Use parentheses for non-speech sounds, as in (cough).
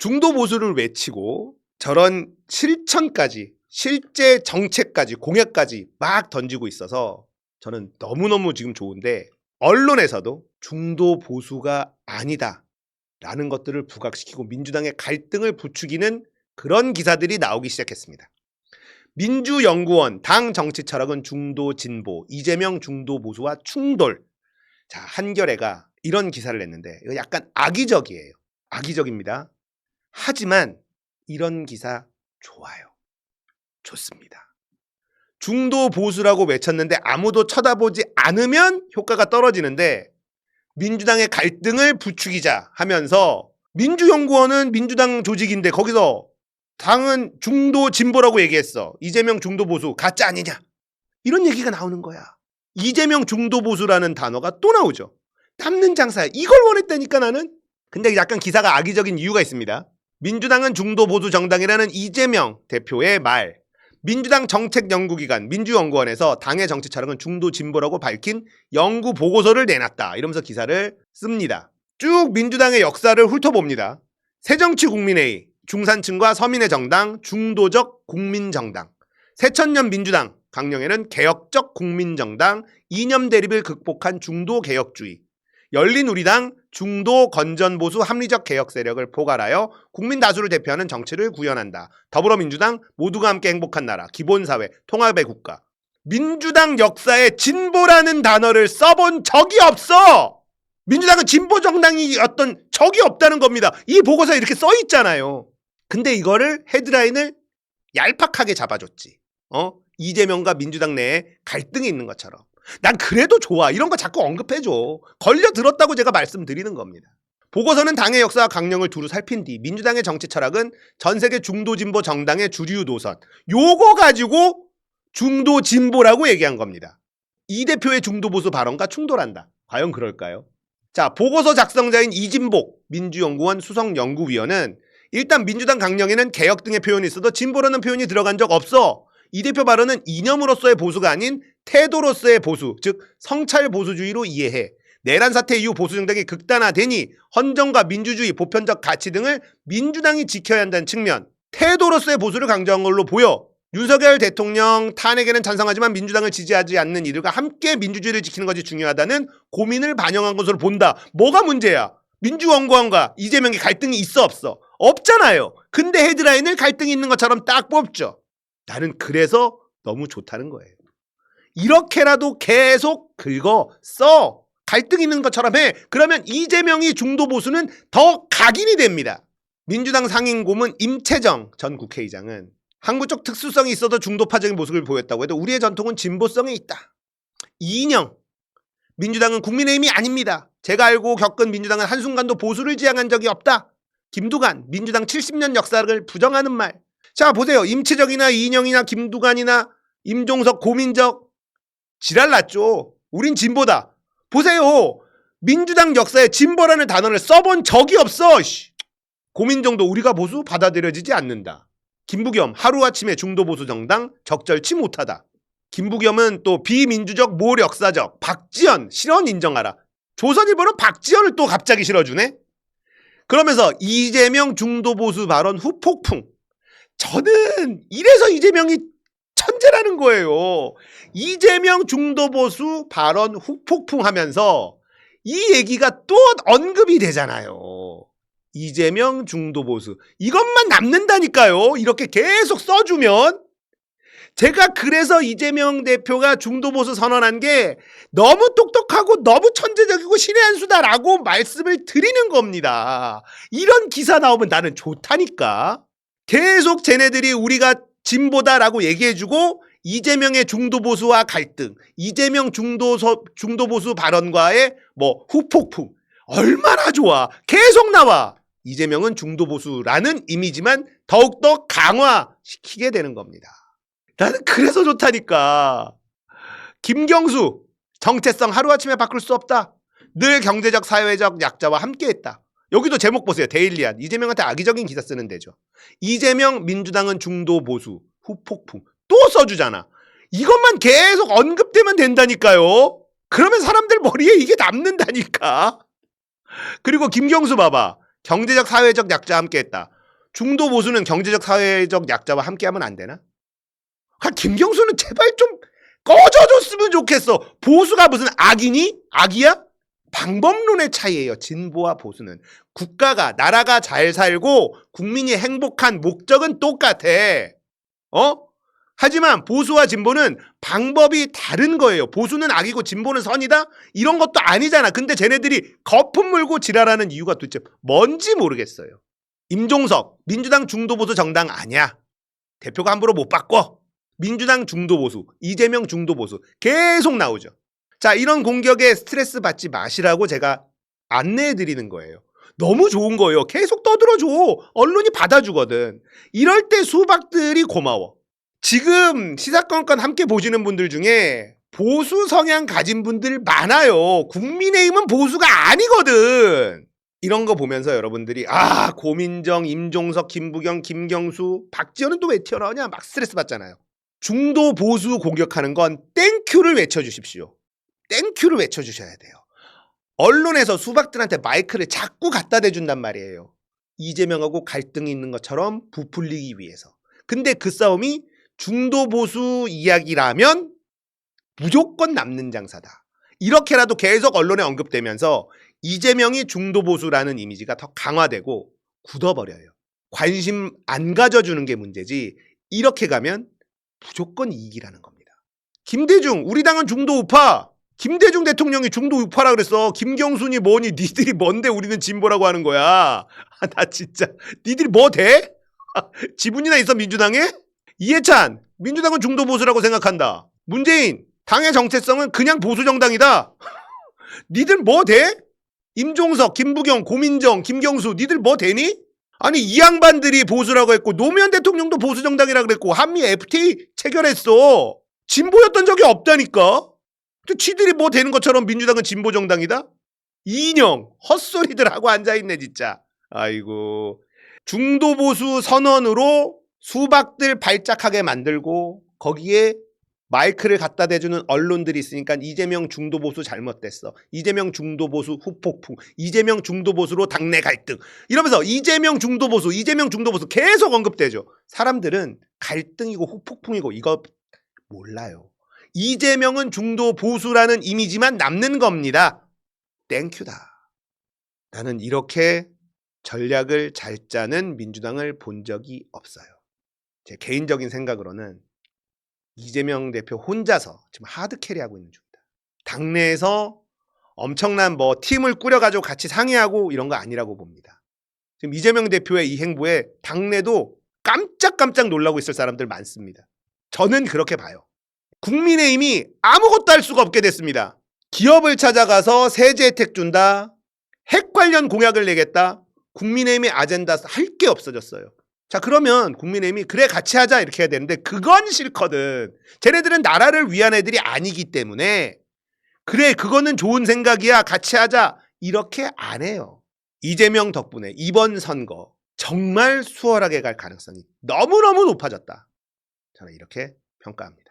중도 보수를 외치고 저런 실천까지 실제 정책까지 공약까지 막 던지고 있어서 저는 너무너무 지금 좋은데 언론에서도 중도 보수가 아니다 라는 것들을 부각시키고 민주당의 갈등을 부추기는 그런 기사들이 나오기 시작했습니다. 민주연구원 당 정치 철학은 중도 진보 이재명 중도 보수와 충돌 자 한겨레가 이런 기사를 냈는데 이거 약간 악의적이에요. 악의적입니다. 하지만 이런 기사 좋아요. 좋습니다. 중도 보수라고 외쳤는데 아무도 쳐다보지 않으면 효과가 떨어지는데 민주당의 갈등을 부추기자 하면서 민주연구원은 민주당 조직인데 거기서 당은 중도 진보라고 얘기했어. 이재명 중도 보수 가짜 아니냐? 이런 얘기가 나오는 거야. 이재명 중도 보수라는 단어가 또 나오죠. 남는 장사야. 이걸 원했다니까 나는. 근데 약간 기사가 악의적인 이유가 있습니다. 민주당은 중도 보수 정당이라는 이재명 대표의 말. 민주당 정책연구기관 민주연구원에서 당의 정치 철학은 중도 진보라고 밝힌 연구 보고서를 내놨다. 이러면서 기사를 씁니다. 쭉 민주당의 역사를 훑어봅니다. 새정치 국민회의, 중산층과 서민의 정당, 중도적 국민정당, 새천년 민주당, 강령에는 개혁적 국민정당, 이념 대립을 극복한 중도 개혁주의, 열린우리당, 중도 건전보수 합리적 개혁 세력을 포괄하여 국민 다수를 대표하는 정치를 구현한다. 더불어민주당 모두가 함께 행복한 나라, 기본사회, 통합의 국가. 민주당 역사에 진보라는 단어를 써본 적이 없어. 민주당은 진보 정당이 어떤 적이 없다는 겁니다. 이 보고서에 이렇게 써 있잖아요. 근데 이거를 헤드라인을 얄팍하게 잡아줬지. 어? 이재명과 민주당 내에 갈등이 있는 것처럼. 난 그래도 좋아. 이런 거 자꾸 언급해줘. 걸려 들었다고 제가 말씀드리는 겁니다. 보고서는 당의 역사와 강령을 두루 살핀 뒤 민주당의 정치 철학은 전 세계 중도 진보 정당의 주류 노선. 요거 가지고 중도 진보라고 얘기한 겁니다. 이 대표의 중도 보수 발언과 충돌한다. 과연 그럴까요? 자, 보고서 작성자인 이진복 민주연구원 수석연구위원은 일단 민주당 강령에는 개혁 등의 표현이 있어도 진보라는 표현이 들어간 적 없어. 이 대표 발언은 이념으로서의 보수가 아닌 태도로서의 보수, 즉 성찰 보수주의로 이해해. 내란 사태 이후 보수 정당이 극단화되니 헌정과 민주주의, 보편적 가치 등을 민주당이 지켜야 한다는 측면, 태도로서의 보수를 강조한 걸로 보여. 윤석열 대통령 탄핵에는 찬성하지만 민주당을 지지하지 않는 이들과 함께 민주주의를 지키는 것이 중요하다는 고민을 반영한 것으로 본다. 뭐가 문제야? 민주연구원과 이재명의 갈등이 있어 없어? 없잖아요. 근데 헤드라인을 갈등이 있는 것처럼 딱 뽑죠. 나는 그래서 너무 좋다는 거예요. 이렇게라도 계속 긁어 써. 갈등 있는 것처럼 해. 그러면 이재명이 중도 보수는 더 각인이 됩니다. 민주당 상임 고문 임채정 전 국회의장은 한국적 특수성이 있어도 중도파적인 모습을 보였다고 해도 우리의 전통은 진보성에 있다. 이인영 민주당은 국민의힘이 아닙니다. 제가 알고 겪은 민주당은 한순간도 보수를 지향한 적이 없다. 김두관 민주당 70년 역사를 부정하는 말. 자 보세요. 임채정이나 이인영이나 김두관이나 임종석 고민적 지랄 났죠. 우린 진보다. 보세요. 민주당 역사에 진보라는 단어를 써본 적이 없어. 씨. 고민정도 우리가 보수 받아들여지지 않는다. 김부겸 하루아침에 중도보수 정당 적절치 못하다. 김부겸은 또 비민주적 모력사적 박지원 실언 인정하라. 조선일보는 박지원을 또 갑자기 실어주네. 그러면서 이재명 중도보수 발언 후폭풍. 저는 이래서 이재명이 천재라는 거예요. 이재명 중도 보수 발언 후폭풍 하면서 이 얘기가 또 언급이 되잖아요. 이재명 중도 보수 이것만 남는다니까요. 이렇게 계속 써주면 제가 그래서 이재명 대표가 중도 보수 선언한 게 너무 똑똑하고 너무 천재적이고 신의 한 수다라고 말씀을 드리는 겁니다. 이런 기사 나오면 나는 좋다니까. 계속 쟤네들이 우리가 진보다라고 얘기해주고 이재명의 중도 보수와 갈등, 이재명 중도서, 중도 보수 발언과의 뭐 후폭풍 얼마나 좋아. 계속 나와. 이재명은 중도 보수라는 이미지만 더욱더 강화시키게 되는 겁니다. 나는 그래서 좋다니까. 김경수, 정체성 하루아침에 바꿀 수 없다. 늘 경제적, 사회적 약자와 함께했다. 여기도 제목 보세요. 데일리안. 이재명한테 악의적인 기사 쓰는 데죠. 이재명 민주당은 중도 보수, 후폭풍. 또 써주잖아. 이것만 계속 언급되면 된다니까요. 그러면 사람들 머리에 이게 남는다니까. 그리고 김경수 봐봐. 경제적 사회적 약자와 함께했다. 중도 보수는 경제적 사회적 약자와 함께하면 안 되나? 아, 김경수는 제발 좀 꺼져줬으면 좋겠어. 보수가 무슨 악이니? 악이야? 방법론의 차이예요. 진보와 보수는 국가가 나라가 잘 살고 국민이 행복한 목적은 똑같아. 어? 하지만 보수와 진보는 방법이 다른 거예요. 보수는 악이고 진보는 선이다? 이런 것도 아니잖아. 근데 쟤네들이 거품 물고 지랄하는 이유가 도대체 뭔지 모르겠어요. 임종석, 민주당 중도보수 정당 아니야. 대표가 함부로 못 바꿔. 민주당 중도보수, 이재명 중도보수 계속 나오죠. 자, 이런 공격에 스트레스 받지 마시라고 제가 안내해 드리는 거예요. 너무 좋은 거예요. 계속 떠들어줘. 언론이 받아주거든. 이럴 때 수박들이 고마워. 지금 시사건건 함께 보시는 분들 중에 보수 성향 가진 분들 많아요. 국민의힘은 보수가 아니거든. 이런 거 보면서 여러분들이 아 고민정, 임종석, 김부경, 김경수, 박지원은 또 왜 튀어나오냐 막 스트레스 받잖아요. 중도 보수 공격하는 건 땡큐를 외쳐주십시오. 땡큐를 외쳐주셔야 돼요. 언론에서 수박들한테 마이크를 자꾸 갖다 대준단 말이에요. 이재명하고 갈등이 있는 것처럼 부풀리기 위해서. 근데 그 싸움이 중도 보수 이야기라면 무조건 남는 장사다. 이렇게라도 계속 언론에 언급되면서 이재명이 중도 보수라는 이미지가 더 강화되고 굳어버려요. 관심 안 가져주는 게 문제지 이렇게 가면 무조건 이익이라는 겁니다. 김대중 우리 당은 중도 우파 김대중 대통령이 중도 우파라 그랬어. 김경순이 뭐니 (laughs) 니들이 뭔데 우리는 진보라고 하는 거야. 아, 나 진짜 니들이 뭐 돼? (laughs) 지분이나 있어 민주당에? 이해찬 민주당은 중도 보수라고 생각한다. 문재인 당의 정체성은 그냥 보수 정당이다. (laughs) 니들 뭐 돼? 임종석, 김부경, 고민정, 김경수 니들 뭐 되니? 아니 이 양반들이 보수라고 했고 노무현 대통령도 보수 정당이라 그랬고 한미 FTA 체결했어. 진보였던 적이 없다니까. 또 지들이 뭐 되는 것처럼 민주당은 진보 정당이다? 이인영 헛소리들 하고 앉아 있네 진짜. 아이고 중도 보수 선언으로 수박들 발작하게 만들고 거기에 마이크를 갖다 대주는 언론들이 있으니까 이재명 중도 보수 잘못됐어. 이재명 중도 보수 후폭풍. 이재명 중도 보수로 당내 갈등. 이러면서 이재명 중도 보수, 이재명 중도 보수 계속 언급되죠. 사람들은 갈등이고 후폭풍이고 이거 몰라요. 이재명은 중도 보수라는 이미지만 남는 겁니다. 땡큐다. 나는 이렇게 전략을 잘 짜는 민주당을 본 적이 없어요. 제 개인적인 생각으로는 이재명 대표 혼자서 지금 하드 캐리하고 있는 중이다. 당내에서 엄청난 뭐 팀을 꾸려가지고 같이 상의하고 이런 거 아니라고 봅니다. 지금 이재명 대표의 이 행보에 당내도 깜짝깜짝 놀라고 있을 사람들 많습니다. 저는 그렇게 봐요. 국민의힘이 아무것도 할 수가 없게 됐습니다. 기업을 찾아가서 세제 혜택 준다. 핵 관련 공약을 내겠다. 국민의힘의 아젠다 할 게 없어졌어요. 자 그러면 국민의힘이 그래 같이 하자 이렇게 해야 되는데 그건 싫거든. 쟤네들은 나라를 위한 애들이 아니기 때문에 그래 그거는 좋은 생각이야 같이 하자 이렇게 안 해요. 이재명 덕분에 이번 선거 정말 수월하게 갈 가능성이 너무너무 높아졌다. 저는 이렇게 평가합니다.